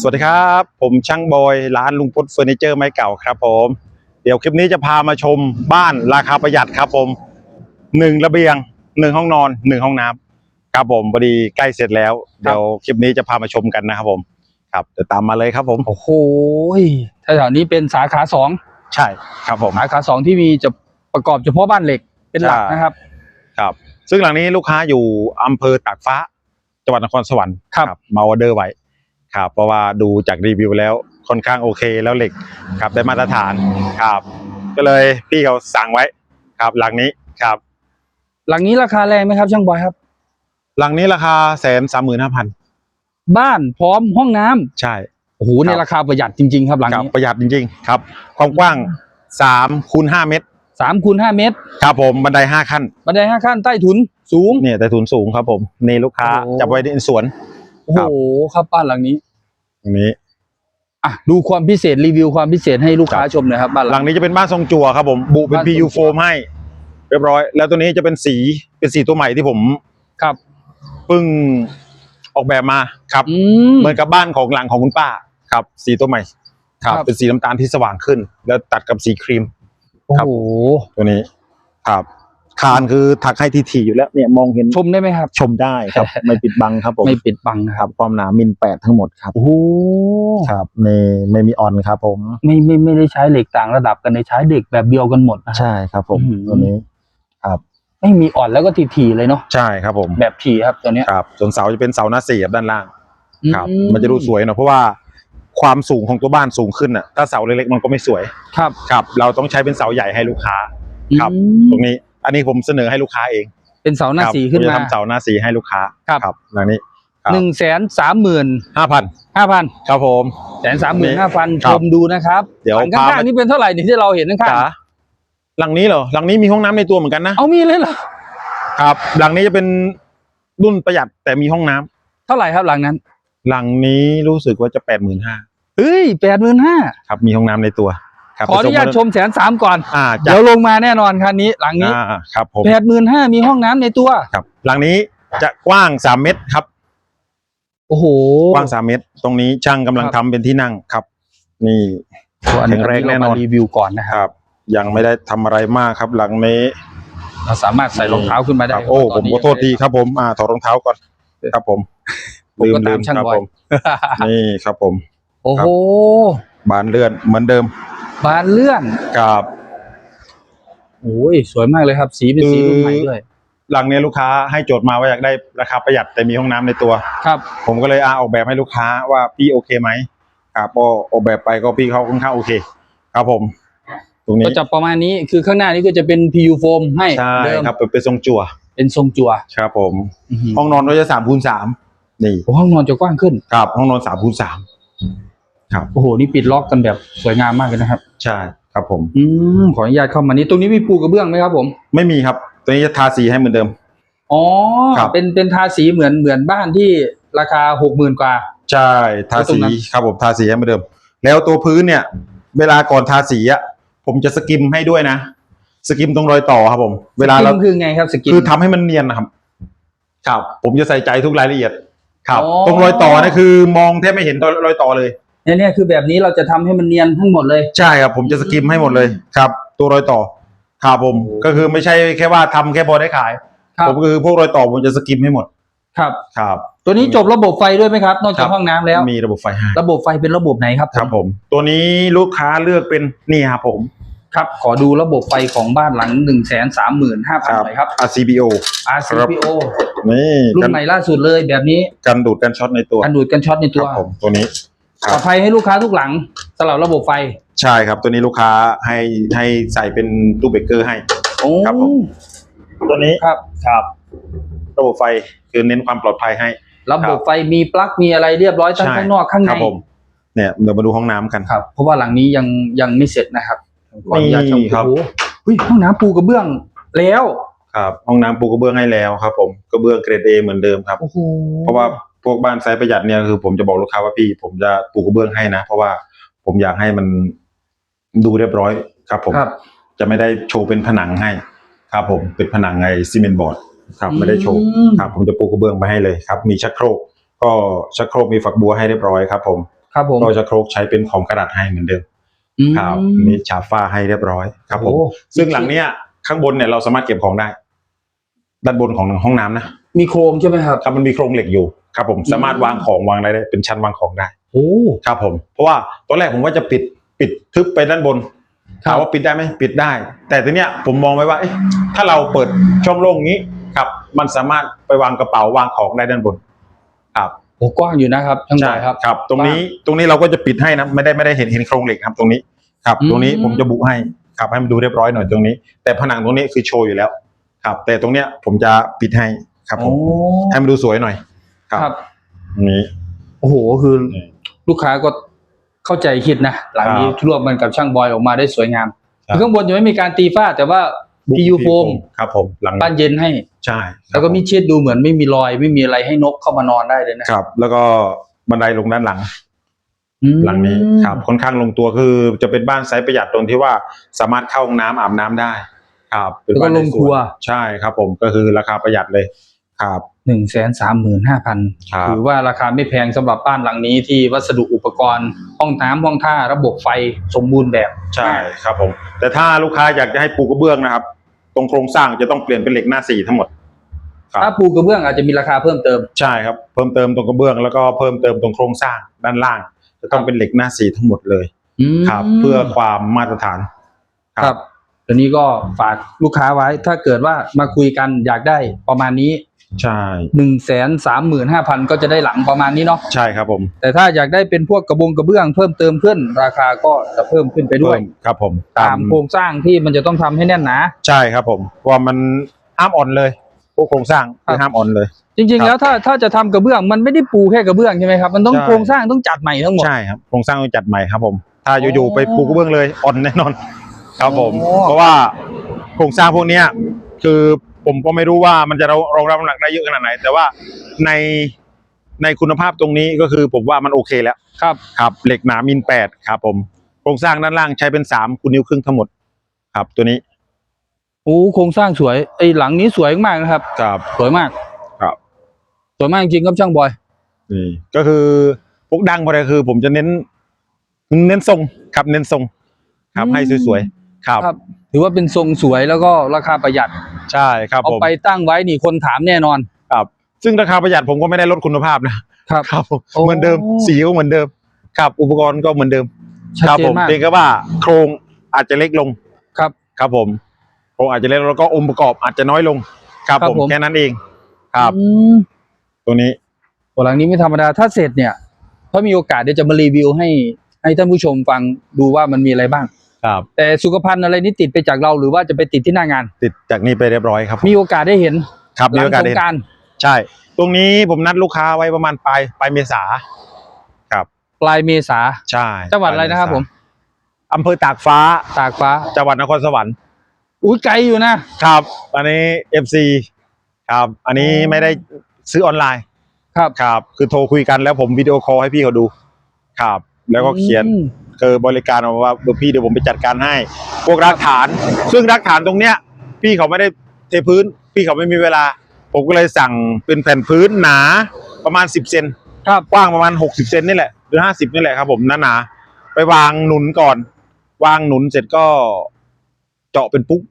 สวัสดีครับ ผมช่างบอยร้านลุงพุทธเฟอร์นิเจอร์ไม้เก่าครับผม เดี๋ยวคลิปนี้จะพามาชมบ้านราคาประหยัดครับผมหนึ่งระเบียงหนึ่งห้องนอนหนึ่งห้องน้ำครับผมพอดีใกล้เสร็จแล้ว เดี๋ยวคลิปนี้จะพามาชมกันนะครับผม ครับเดี๋ยวตามมาเลยครับผมโอ้โหแถวๆนี้เป็นสาขาสองใช่ครับผมสาขาสองที่มีจะประกอบเฉพาะบ้านเหล็กเป็นหลักใช่นะครับ ครับ ซึ่งหลังนี้ลูกค้าอยู่อำเภอตากฟ้า จังหวัดนครสวรรค์ครับมาออเดอร์ไว้ ครับเพราะว่าดูจากรีวิวแล้วค่อนข้างโอเคแล้วเหล็กครับได้มาตรฐานครับ ก็เลยพี่เขาสั่งไว้ครับหลังนี้ครับ หลังนี้ราคาแรงไหมครับ ช่างบอยครับ หลังนี้ราคาแสนสามหมื่นห้าพันบ้านพร้อมห้องน้ำใช่ โอ้โหในครับ ราคาประหยัดจริง ๆ ครับหลังครับนี้ประหยัดจริง ๆ ครับ ความกว้างสามคูณห้าเมตร สามคูณห้าเมตรครับผมบันไดห้าขั้น บันไดห้าขั้นใต้ถุนสูง เนี่ยแต่ทุนสูงครับผมนี่ลูกค้าโอ้จับไว้ในสวน โอ้โหครับบ้านหลังนี้ตรงนี้อะดูความพิเศษรีวิวความพิเศษให้ลูกค้าชมหน่อยครับบ้านหหลัลังงนี้จะเป็นบ้านทรงจั่วครับผมบุเป็นบ้านทรงจั่ PU วโฟมให้ เรียบร้อย แล้วตัวนี้จะเป็นสีเป็นสีตัวใหม่ที่ผมครับ เพิ่งออกแบบมาครับ อืม เหมือนกับบ้านของหลังของคุณป้าครับ สีตัวใหม่ ครับ ครับ เป็นสีน้ำตาลที่สว่างขึ้น แล้วตัดกับสีครีม โอ้ครับ โหตัวนี้ ครับ คานคือถักให้ทีทีอยู่แล้วเนี่ยมองเห็นชมได้ไหมครับ ชมได้ครับ ไม่ปิดบังครับผมไม่ปิดบังนะคครัรับบความหนามิลแปดทั้งหมดครับโอ้โหครับในไม่มีออนครับ ผม ไม่ไม่ไม่ได้ใช้เหล็กต่างระดับกันในใช้เหล็กแบบเดียวกันหมดนะใช่ครับผมอืมตัวนี้ครับไม่มีอ่อนแล้วก็ทีๆเลยเนาะใช่ครับผม แบบทีครับตัวเนี้ยครับส่วนเสาจะเป็นเสาหน้าสี่ครับด้านล่างครับอืมันจะดูสวยหน่อยเพราะว่าความสูงของตัวบ้านสูงขึ้นอะถ้าเสาเล็กๆมันก็ไม่สวยครับครับ เราต้องใช้เป็นเสาใหญ่ให้ลูกค้า ครับอืมตรงนี้ อันนี้ผมเสนอให้ลูกค้าเองเป็นเสาหน้าครับสีขึ้นผจะมาทำเสาหน้าสีให้ลูกค้าครับครับ หลังนี้ ครับ หนึ่งแสนสามหมื่นห้าพันห้าพันครับผม แสนสามหมื่นห้าพันครัชบมดูนะครับเดี๋ยวหลังข้างพาๆมา นี่เป็นเท่าไหร่นี่ที่เราเห็นข้างจ๋าหลังนี้เหรอหลังนี้มีห้องน้ำในตัวเหมือนกันนะๆเอามีเลยเหรอครับ หลังนี้จะเป็นรุ่นประหยัดแต่มีห้องน้ำเท่าไหร่ครับหลังนั้นหลังนี้รู้สึกว่าจะแปดหมื่นห้าเฮ้ยแปดหมื่นห้าครับมีห้องน้ำในตัวครับ ขออนุญาตชมแสนสามก่อนอ่าเดี๋ยวลงมาแน่นอนคันนี้หลังนี้อ่าครับผมแปดหมื่นห้ามีห้องน้ำในตัวครับ หลังนี้จะกว้างสามเมตรครับ โอ้โหกว้างสามเมตร ตรงนี้ช่างกำลังครับทำเป็นที่นั่งครับ นี่อันนี้แข็งแรงแน่นอนเรามารีวิวก่อนนะคครับรับ ยังไม่ได้ทำอะไรมากครับ หลังนี้เราสามารถใส่รองเท้าขึ้นมาคได้รับโอ้ตผนมนี้ขอโทษทีครับผมอ่าถอดรองเท้าก่อนครับผมผมลืมก็ลืตามมช่างครับบอยผมนี่ครับผม โอ้โหบานเลื่อนเหมือนเดิม บานเลื่อนครับโอ้ยสวยมากเลยครับ สีเป็นสีรุ่นใหม่ด้วย หลังนี้ลูกค้าให้โจทย์มาว่าอยากได้ราคาประหยัดแต่มีห้องน้ำในตัว ครับ ผมก็เลยอาออกแบบให้ลูกค้าว่าพี่โอเคไหมครับก็ออกแบบไปก็พี่เขาค่อนข้างโอเค ครับผมตรงนี้ก็จะประมาณนี้คือข้างหน้านี้ก็จะเป็น PU โฟมให้ใช่เดิมครับเป็นทรงจั่ว เป็นทรงจั่วครับผมอื้อหือห้องนอนก็จะสามคูณสามนี่โอ้ห้องนอนจะกว้างขึ้นครับห้องนอนสามคูณสาม ครับโอ้โหนี่ปิดล็อกกันแบบสวยงามมากเลยนะครับ ใช่ครับผมอืมขออนุญาตเข้ามานี้ตรงนี้มีปูกระเบื้องไหมครับผม ไม่มีครับตัวนี้จะทาสีให้เหมือนเดิมอ๋อครับเป็นเป็นทาสีเหมือนเหมือนบ้านที่ราคาหกหมื่นกว่า ใช่ทาแล้วตรสีงนั้นครับผมทาสีให้เหมือนเดิม แล้วตัวพื้นเนี่ย เวลาก่อนทาสีอะผมจะสกิมให้ด้วยนะสกิมตรงรอยต่อครับผม เวลาเราสกินคือไงครับสกินคือทำให้มันเนียนนะครับ ครับ ผมจะใส่ใจทุกรายละเอียด ครับอ๋อตรงรอยต่อนี่คือ มองแทบไม่เห็นรอยต่อเลย เนี่ยเนี่ยคือแบบนี้เราจะทำให้มันเนียนทั้งหมดเลย ใช่ครับผมจะสกิมให้หมดเลยครับ ตัวรอยต่อครับผมก็คือไม่ใช่แค่ว่าทำแค่พอได้ขายครับ ผมก็คือพวกรอยต่อผมจะสกิมให้หมดครับ ครับ ตัวนี้จบระบบไฟด้วยไหมครับ นอกครัจากบ ห้องน้ำแล้ว มีระบบไฟให้ระบบไฟเป็นระบบไหนครับครับผม ตัวนี้ลูกค้าเลือกเป็นนี่ครับผมครับ ขอดูระบบไฟของบ้านหลังหนึ่งแสนสามหมื่นห้าพันหน่อยครับ RCBO RCPO นี่รุ่กันใหม่ล่าสุดเลยแบบนี้ กันดูดกันช็อตในตัวกันดูดกันช็อตในคตัรัวบผมตัวนี้ค ปรัลบอดภัยให้ลูกค้าทุกหลังสำหรับระบบไฟใช่ครับ ตัวนี้ลูกค้าให้ให้ใส่เป็นตู้เบรกเกอร์ให้ โอ้ครับผม ตัวนี้ครับ ครับ ระบบไฟคือเน้นความปลอดภัยให้ ระบบไฟมีปลั๊กมีอะไรเรียบร้อยทั้งใช่ ข้างนอกข้างคในรับผม เนี่ยเดี๋ยวมาดูห้องน้ำกัน ครับ เพราะว่าหลังนี้ยังยังไม่เสร็จนะครับขออนุญาตชมนี่ครับ โอ้โหเฮ้ยห้องน้ำปูกระเบื้องแล้วครับ ห้องน้ำปูกระเบื้องให้แล้วครับ ผมกระเบื้องเกรดเอเหมือนเดิมครับ โอ้โหเพราะว่า พวกบ้านไซส์ประหยัดเนี่ยคือ ผมจะบอกลูกค้าว่าพี่ ผมจะปูกระเบื้องให้นะ เพราะว่าผมอยากให้มันดูเรียบร้อยครับ ผมครับ จะไม่ได้โชว์เป็นผนังให้ ครับ ผมเป็นผนังไงซีเมนต์บอร์ดครับ ไม่ได้โชว์อืม ครับ ผมจะปูกระเบื้องไปให้เลยครับ มีชักโครก ก็ชักโครกมีฝักบัวให้เรียบร้อยครับ ผมครับผมก็จะโครกใช้เป็นของกระดาษให้เหมือนเดิมอืมครับมีฉาบฝ้าให้เรียบร้อยครับผม โอ้ซึ่งหลังเนี้ยข้างบนเนี่ยเราสามารถเก็บของได้ ด้านบนของห้องน้ำนะมีโครงใช่ไหมครับ ครับมันมีโครงเหล็กอยู่ ครับผมอืมสามารถวางของวางอะไรได้เป็นชั้นวางของได้โอ้ครับผม เพราะว่าตอนแรกผมว่าจะปิดปิดทึบไปด้านบนครับถามว่าปิดได้ไหมปิดได้ แต่ทีเนี้ยผมมองไว้ว่าเอ๊ะถ้าเราเปิดช่องโล่งนี้ครับ มันสามารถไปวางกระเป๋าวางของได้ด้านบน ครับโอ้กว้างอยู่นะครับช่างบอยครับครับ ตรงนี้ตรงนี้เราก็จะปิดให้นะไม่ได้ไม่ได้เห็นเห็นโครงเหล็กครับตรงนี้ครับอืมตรงนี้ผมจะบุให้ครับให้มันดูเรียบร้อยหน่อยตรงนี้ แต่ผนังตรงนี้คือโชว์อยู่แล้ว ครับ แต่ตรงเนี้ยผมจะปิดให้ครับผโอ้มให้มันดูสวยหน่อย ครับครับตรงนี้ โอ้โหคือนี่ลูกค้าก็เข้าใจคิดนะ หลังนี้ครับร่วมกันกับช่างบอยออกมาได้สวยงามครับข้างบนจะไม่มีการตีฝ้า แต่ว่า PU โฟมครับผมหลังบ้านเย็นให้ใช่ แล้วก็มีเช็ดดูเหมือนไม่มีรอย ไม่มีอะไรให้นกเข้ามานอนได้เลยนะครับ แล้วก็บันไดลงด้านหลังอืมหลังนี้ครับค่อนข้างลงตัวคือจะเป็นบ้านไซส์ประหยัดตรงที่ว่าสามารถเข้าห้องน้ำอาบน้ำได้ ครับเป็นแล้วก็บ้านลงครัวในสนใช่ครับ ผมก็คือราคาประหยัดเลย ครับ หนึ่งแสนสามหมื่นห้าพันครับ ถือว่าราคาไม่แพงสำหรับบ้านหลังนี้ที่วัสดุอุปกรณ์ ห้องน้ำห้องท่าระบบไฟสมบูรณ์แบบ ใช่ครับผม แต่ถ้าลูกค้าอยากจะให้ปูกระเบื้องนะครับ ตรงโครงสร้างจะต้องเปลี่ยนเป็นเหล็กหน้าสี่ทั้งหมด ครับ ถ้าปูกระเบื้องอาจจะมีราคาเพิ่มเติม ใช่ครับ เพิ่มเติมตรงกระเบื้องแล้วก็เพิ่มเติมตรงโครงสร้างด้านล่าง จะต้องเป็นเหล็กหน้าสี่ทั้งหมดเลยอืมครับ เพื่อความมาตรฐาน ครับตอนนี้ก็ฝากลูกค้าไว้ ถ้าเกิดว่ามาคุยกันอยากได้ประมาณนี้ ใช่หนึ่งแสนสามหมื่นห้าพันก็จะได้หลังประมาณนี้เนาะใช่ครับผมแต่ถ้าอยากได้เป็นพวกกระบงกระเบื้องเพิ่มเติมขึ้น ราคาก็จะเพิ่มขึ้นไปด้วยเพิ่มครับผมตามโครงสร้างที่มันจะต้องทำให้แน่นหนาใช่ครับผมว่ามันห้ามอ่อนเลยพวกโครงสร้างคือห้ามอ่อนเลย จริงครับๆแล้วถ้าถ้าจะทำกระเบื้องมันไม่ได้ปูแค่กระเบื้องใช่ไหมครับมันต้องใช่โครงสร้างต้องจัดใหม่ทั้งหมดใช่ครับโครงสร้างต้องจัดใหม่ครับผม ถ้าอ๋ออยู่ๆไปปูกระเบื้องเลยอ่อนแน่นอน ครับผมโอ้เพราะว่าโครงสร้างพวกเนี้ยคือ ผมก็ไม่รู้ว่ามันจะรองรับน้ำหนักได้เยอะขนาดไหน แต่ว่าในในคุณภาพตรงนี้ก็คือผมว่ามันโอเคแล้วครับครับเหล็กหนามิลแปดครับผมโครงสร้างด้านล่างใช้เป็นสามคูณนิ้วครึ่งทั้งหมด ครับตัวนี้โอ้โครงสร้างสวยไอ้หลังนี้สวยมากนะครับ ครับ สวยมากครับ สวยมากจริงครับช่างบอยนี่ก็คือพวกดังพอดีคือ ผมจะเน้น เน้นทรงครับเน้นทรง ครับอืมให้สวยๆครับครับ ถือว่าเป็นทรงสวยแล้วก็ราคาประหยัดใช่ครับเอาผมไปตั้งไว้นี่คนถามแน่นอน ครับ ซึ่งราคาประหยัดผมก็ไม่ได้ลดคุณภาพนะครับ ครับผมโอ้ เหมือนเดิมสีก็เหมือนเดิมครับอุปกรณ์ก็เหมือนเดิมชัดครับเจผนมมากเพียงแค่ว่าโครงอาจจะเล็กลงครับ ครับผมโครงอาจจะเล็กลงแล้วก็องค์ประกอบอาจจะน้อยลงครับครับผมผม แค่นั้นเองครับ อืมตัวนี้โอ้หลังนี้ไม่ธรรมดาถ้าเสร็จเนี่ยถ้ามีโอกาสเดี๋ยวจะมารีวิวให้ให้ท่านผู้ชมฟังดูว่ามันมีอะไรบ้าง ครับ แต่สุขภัณฑ์อะไรนี่ติดไปจากเราหรือว่าจะไปติดที่หน้างาน ติดจากนี้ไปเรียบร้อยครับผมมีโอกาสได้เห็นครับหมีลัโอกาสสได้งกรารใช่ ตรงนี้ผมนัดลูกค้าไว้ประมาณปลายปลายเมษาครับปลายเมษาใช่จังหวัดอะไรนะครับผมอำเภอตากฟ้าตากฟ้าจังหวัดนครสวรรค์อุ้ยไกลอยู่นะครับ อันนี้ FC ครับ อันนี้อ๋อไม่ได้ซื้อออนไลน์ครับครับ คือโทรคุยกันแล้วผมวิดีโอคอลให้พี่เขาดูครับ แล้วก็เขียน อืม คือบริการออกมาว่าเดี๋ยวพี่เดี๋ยวผมไปจัดการให้ พวกรากฐาน ซึ่งรากฐานตรงเนี้ย พี่เขาไม่ได้เทพื้น พี่เขาไม่มีเวลา ผมก็เลยสั่งเป็นแผ่นพื้นหนาประมาณ 10เซนครับกว้างประมาณ 60เซนนี่แหละหรือ 50นี่แหละครับผมหนาๆไปวางหนุนก่อน วางหนุนเสร็จก็เจาะเป็นปุ๊ก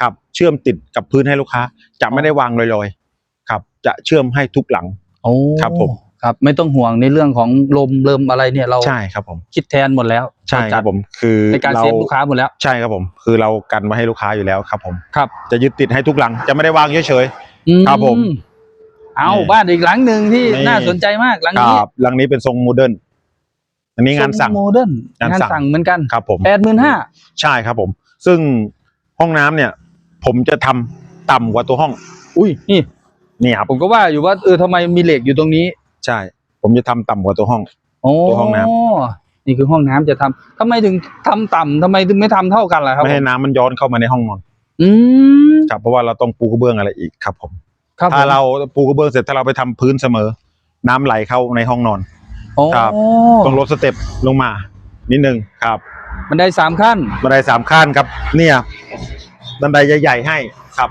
ครับ เชื่อมติดกับพื้นให้ลูกค้า จะไม่ได้วางลอยๆ ครับ จะเชื่อมให้ทุกหลังโอ้ครับผม ครับไม่ต้องห่วงในเรื่องของลมเริ่มอะไรเนี่ยเราใช่ครับผมคิดแทนหมดแล้วใช่ครับผมคือในการเซฟลูกค้าหมดแล้วใช่ครับผม คือเรากันไว้ให้ลูกค้าอยู่แล้วครับ ผมครับ จะยึดติดให้ทุกหลังจะไม่ได้วางเฉยอืครับผม เอานี่บ้านอีกหลังหนึ่งที่นี่น่าสนใจมากหลังๆคนี้รับหลังนี้เป็นทรงโมเดิร์นอันนี้งานสั่งโมเดิร์นงานงานสั่งสั่งเหมือนกันครับผมแปดหมื่นห้าใช่ครับผม ซึ่งห้องน้ำเนี่ย ผมจะทำต่ำกว่าตัวห้อง อุ้ยนี่นี่ครับผมก็ว่าอยู่ว่าเออทำไมมีเหล็กอยู่ตรงนี้ ใช่ ผมจะทำต่ำกว่าตัวห้องโอ้ตัวห้องน้นี่คือห้องน้ำจะทำทำไมถึงทำต่ำทำไมถึงไม่ทำเท่ากันล่ะครับไม่ให้น้ำมันย้อนเข้ามาในห้องนอนอืมครับเพราะว่าเราต้องปูกระเบื้องอะไรอีกครับผม ครับถ้าผมเราปูกระเบื้องเสร็จถ้าเราไปทำพื้นเสมอ น้ำไหลเข้าในห้องนอนโอ้ครับต้องลดสเต็ปลงมา นิดนึงครับมันได้สามขั้น บันไดสามขั้นครับ เนี่ยบันไดใหญ่ๆให้ครับ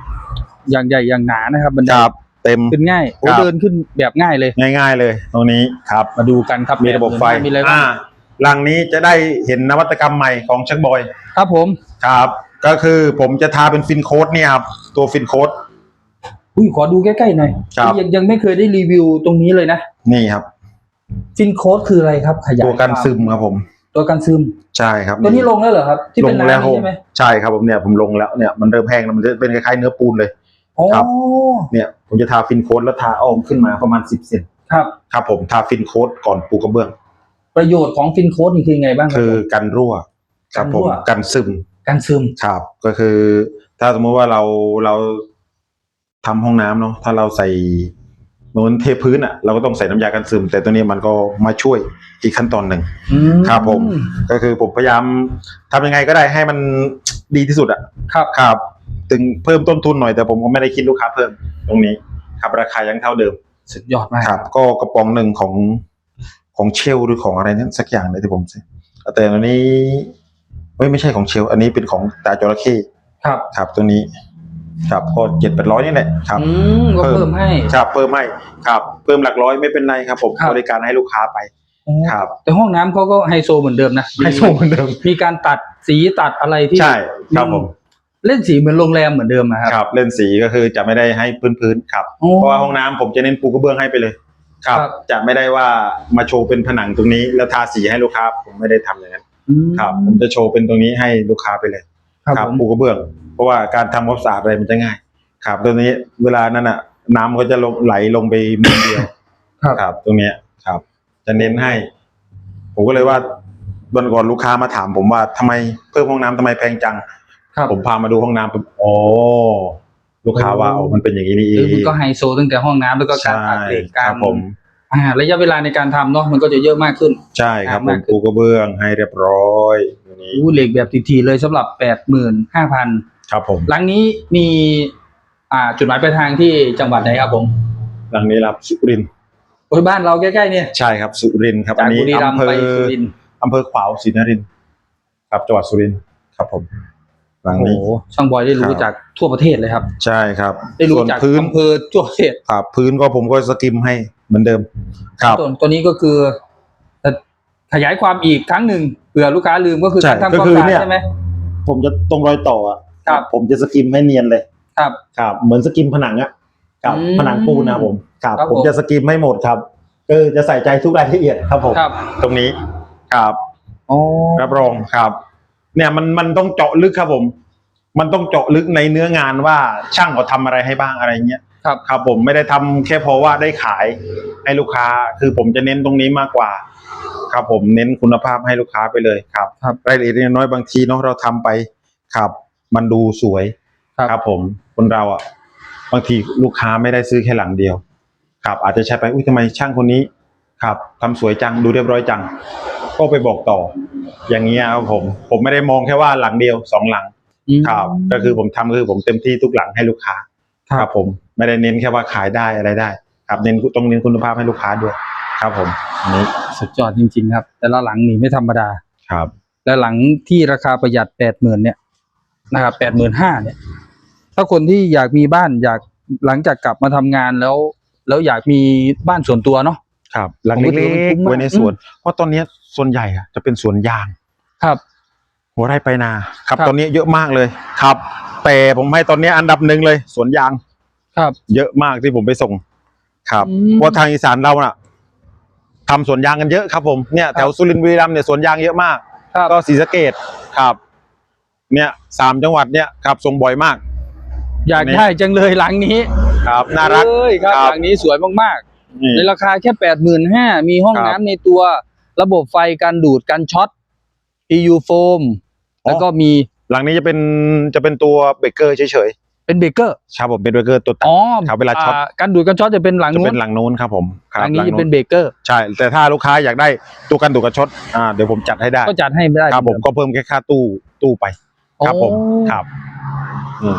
อย่างใหญ่อย่างหนานะครับบันไดครับ เต็ม ขึ้นง่ายโอ้ครับ เดินขึ้นแบบง่ายเลย ง่ายๆเลย ตรงนี้ครับ มาดูกันครับมีระบบไฟมีอะไรบ้าอ่างหลังนี้จะได้เห็นนวัตกรรมใหม่ของชักบอย ครับผม ครับ ก็คือผมจะทาเป็นฟินโค้ดเนี่ยครับ ตัวฟินโค้ด อุ้ยขอดูใกล้ๆหน่อยครับ ยังยังไม่เคยได้รีวิวตรงนี้เลยนะนี่ครับ ฟินโค้ดคืออะไรครับขยายตัวกันซึมครับผม ตัวกันซึม ใช่ครับตัวนี้ลงแล้วเหรอครับ ที่ลเป็นงแล้วน้ำนี่ใช่ไหมใช่ครับผมเนี่ยผมลงแล้วเนี่ยมันเริ่มแห้งแล้วมันจะเป็นคล้ายๆเนื้อปูนเลย โอ้ครับ เนี่ยผมจะทาฟินโค้ดแล้วทาอ้อมขึ้นมาประมาณสิบเซนครับ ครับผมทาฟินโค้ดก่อนปูกระเบื้อง ประโยชน์ของฟินโค้ดนี่คือไงบ้างครับ คือผมกันรั่ว ครับผมกันรั่ว กันซึมกันซึม ครับ ก็คือ ถ้าสมมติว่าเราเราทำห้องน้ำเนาะถ้าเราใส่เหมือนเทพื้นอะ เราก็ต้องใส่น้ำยากันซึม แต่ตัวนี้มันก็มาช่วยอีกขั้นตอนหนึ่ง อืมครับผม ก็คือผมพยายามทำยังไงก็ได้ให้มันดีที่สุดอะครับ ครับ ถึงเพิ่มต้นทุนหน่อยแต่ผมก็ไม่ได้คิดลูกค้าเพิ่มตรงนี้ครับราคายังเท่าเดิมสุดยอดมากครับ ก็กระป๋องหนึ่งของของเชลหรือของอะไรนั้นสักอย่างเลยที่ผมซื้อแต่อันนี้เฮ้ยไม่ใช่ของเชล อันนี้เป็นของตาจระเข้ครับครับตัวนี้ ครับก็เจ็ดแปดร้อยนี่แหละครับอืมก็เพิ่มให้ครับเพิ่มให้ครับเพิ่มหลักร้อยไม่เป็นไรครับ ผมครับบริการให้ลูกค้าไปโอ้ครับ แต่ห้องน้ำเขาก็ไฮโซเหมือนเดิมนะให้ส่งเหมือนเดิมมีการตัดสีตัดอะไรที่ใช่ครับผม เล่นสีเหมือนโรงแรมเหมือนเดิมนะครับครับ เล่นสีก็คือจะไม่ได้ให้พื้นๆครับ โอ้ เพราะว่าห้องน้ำผมจะเน้นปูกระเบื้องให้ไปเลย ครับ ครับ จะไม่ได้ว่ามาโชว์เป็นผนังตรงนี้ แล้วทาสีให้ลูกค้าผมไม่ได้ทำอย่างนั้นอืมครับ ผมจะโชว์เป็นตรงนี้ให้ลูกค้าไปเลย ครับผม ปูกระเบื้อง เพราะว่าการทำความสะอาดอะไรมันจะง่าย ครับตัวนี้เวลานั้นอะ น้ำก็จะลงไหลลงไปมือเดียวครับครับ ตรงเนี้ยครับ จะเน้นให้ ผมก็เลยว่าวันก่อนลูกค้ามาถามผมว่าทำไมเพิ่มห้องน้ำทำไมแพงจัง ครับ ผมพามาดูห้องน้ำปุ๊บอ๋อลูกค้าว่าโอ้อ๋อมันเป็นอย่างนี้นี่เอคืองมันก็ไฮโซตั้งแต่ห้องน้ำแล้วก็การใช่อัดเหล็กคการรับผมอ่าระยะเวลาในการทำเนาะมันก็จะเยอะมากขึ้น ใช่ครับคผรับมปูกระเบื้องให้เรียบร้อยตัวนี้อู้เหล็กแบบทีๆเลยสำหรับแปดหมื่นห้าพันครับผมหลังนี้มีอ่าจุดหมายปลายทางที่จังหวัดไหนครับผมหลังนี้รับสุรินทร์โอ้ยบ้านเราใกล้ๆเนี่ยใช่ครับสุรินทร์ครับจากอันนี้บุรีรัมย์อำเภไปอสุรินทร์อำเภอขวาวศรีนครินทร์ครับจังหวัดสุรินทร์ครับผม หลังโอ้นี้ โหช่างบอยได้รู้ครับ จากทั่วประเทศเลยครับ ใช่ครับได้รู้ส่วนจากพื้นอำเภอทั่วประเทศครับพื้นก็ผมก็สกิมให้เหมือนเดิม ครับ ส่วนตัวนี้ก็คือแต่ขยายความอีกครั้งหนึ่งเผื่อลูกค้าลืมก็คือใช่การทำความก็คือสะอาดเนี่ย ใช่ไหม ผมจะตรงรอยต่ออะครับ ผมจะสกิมให้เนียนเลย ครับ ครับเหมือนสกิมผนังอะครับอืมผนังปูนนะผมครับครับผม ผมจะสกิมให้หมดครับก็จะใส่ใจทุกรายละเอียดครับผมครับตรงนี้ครับอ๋อรับรองครับ เนี่ยมันมันต้องเจาะลึกครับผม มันต้องเจาะลึกในเนื้องานว่าช่างเขาทำอะไรให้บ้างอะไรเงี้ยครับครับผมไม่ได้ทำแค่เพราะว่าได้ขายให้ลูกค้า คือผมจะเน้นตรงนี้มากกว่า ครับผมเน้นคุณภาพให้ลูกค้าไปเลยครับครับรายละเอียดน้อยๆบางทีเนาะเราทำไปครับ มันดูสวยครับครับ ผมคนเราอะบางทีลูกค้าไม่ได้ซื้อแค่หลังเดียว ครับ อาจจะใช้ไปอุ้ยทำไมช่างคนนี้ ครับทำสวยจังดูเรียบร้อยจัง ก็ไปบอกต่อ อย่างเงี้ยครับผม ผมไม่ได้มองแค่ว่าหลังเดียวสองหลังอืมครับ ก็คือผมทำคือผมเต็มที่ทุกหลังให้ลูกค้าครับผมไม่ได้เน้นแค่ว่าขายได้อะไรได้ ครับเน้นต้องเน้นคุณภาพให้ลูกค้าด้วย ครับผมอันนี้สุดยอดจริง ๆ ครับ แต่ละหลังนี่ไม่ธรรมดาครับ และหลังที่ราคาประหยัดแปดหมื่นเนี่ยนะครับแปดหมื่นห้าเนี่ย ถ้าคนที่อยากมีบ้านอยากหลังจากกลับมาทำงานแล้ว แล้วอยากมีบ้านส่วนตัวเนาะครับ หลังผมก็ถืเล็อว่ามันคุ้กมๆมากไว้ในสวนเพราะตอนเนี้ย ส่วนใหญ่อะจะเป็นสวนยาง ครับ หัวไร่ไปนา ครับ ครับ ตอนนี้เยอะมากเลยครับ แต่ผมให้ตอนนี้อันดับหนึ่งเลยสวนยาง ครับ เยอะมากที่ผมไปส่ง ครับอืมเพราะทางอีสานเราน่ะทำสวนยางกันเยอะครับผมเนี่ยแถวสุรินทร์บุรีรัมย์เนี่ยสวนยางเยอะมาก ครับ ก็ศรีสะเกดครับ เนี่ยสามจังหวัดเนี่ยครับส่งบ่อยมาก อยากนี่ได้จังเลยหลังนี้ครับน่ารัก เอ้ยครับ ครับ หลังนี้สวยมากนี่ๆในราคาแค่แปดหมื่นห้ามีห้องครับ น้ำในตัว ระบบไฟการดูดการช็อต EU โฟมแล้วก็มีหลังนี้จะเป็นจะเป็นตัวเบเกอร์เฉยเป็นเบเกอร์ๆครับผมเป็นเบเกอร์ตัวตัดอ๋อครับเวลาช็อตาการดูดการช็อตจะเป็นหลังจะนู้เป็นนหลังนู้นครับผมคหรับลังนี้หจะเป็นเบเกอร์ใช่ แต่ถ้าลูกค้าอยากได้ตัวกันดูกระชดอ่าเดี๋ยวผมจัดให้ได้ก็จัดให้ไม่ได้ครับผมก็เพิ่มแค่ค่าตู้ตู้ไปครับผมโอ้ครับอืม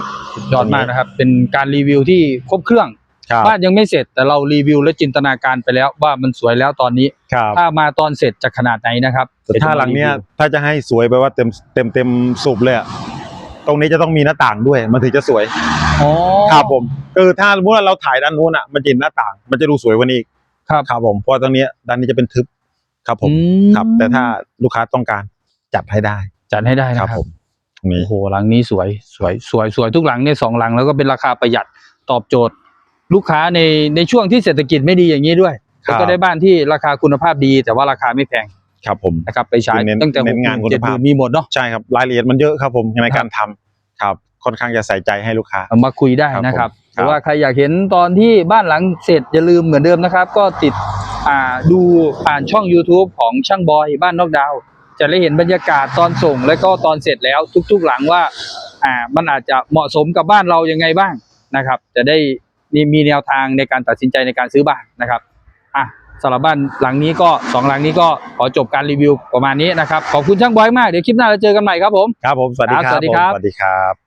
ยอดมากนะครับ เป็นการรีวิวที่ครบเครื่อง ครับบ้านยังไม่เสร็จแต่เรารีวิวและจินตนาการไปแล้วว่ามันสวยแล้วตอนนี้ ครับถ้ามาตอนเสร็จจะขนาดไหนนะครับแต่ถ้าหลังเนี้ยถ้าจะให้สวยไปว่าเต็มเต็มเต็มสูบเลยอะตรงนี้จะต้องมีหน้าต่างด้วย มันถึงจะสวยอ๋อครับผมคือถ้าสมมติว่าเราถ่ายด้านนู้นอะมันจะเห็นหน้าต่าง มันจะดูสวยกว่านี้อีกครับครับผมเพราะตรงเนี้ยด้านนี้จะเป็นทึบครับผมอืมครับ แต่ถ้าลูกค้าต้องการจัดให้ได้ จัดให้ได้คนะรับครับผมตรงนี้โอ้โหหลังนี้สวยสวยสวยสวยทุกหลังเนี่ยสองหลังแล้วก็เป็นราคาประหยัดตอบโจทย์ ลูกค้าในในช่วงที่เศรษฐกิจไม่ดีอย่างนี้ด้วยครับ แล้วก็ได้บ้านที่ราคาคุณภาพดี แต่ว่าราคาไม่แพงครับผม นะครับไปใช้เน้นตั้งแต่เน้นงานหกหคุมื่ณภาพเจ็ดหมื่นมีหมดเนาะ ใช่ครับรายละเอียดมันเยอะครับผมในครับการทำครับค่อนข้างจะใส่ใจให้ลูกค้า เอามาคุยได้ครับนะครับผม หรือว่าใครอยากเห็นตอนที่บ้านหลังเสร็จอย่าลืมเหมือนเดิมนะครับ ก็ติดอ่าดูผ่านช่อง YouTube ของช่างบอยบ้านนอกดาว จะได้เห็นบรรยากาศตอนส่ง และก็ตอนเสร็จแล้วทุก ๆ หลังว่าอ่ามันอาจจะเหมาะสมกับบ้านเรายังไงบ้างนะครับ จะได้ มีมีแนวทางในการตัดสินใจในการซื้อบ้านนะครับอะสำหรับบ้านหลังนี้ก็สองหลังนี้ก็ขอจบการรีวิวประมาณนี้นะครับ ขอบคุณช่างบอยมาก เดี๋ยวคลิปหน้าเราเจอกันใหม่ครับผม ครับผม สวัสดีครับครับสวัสดีครับผมสวัสดีครับ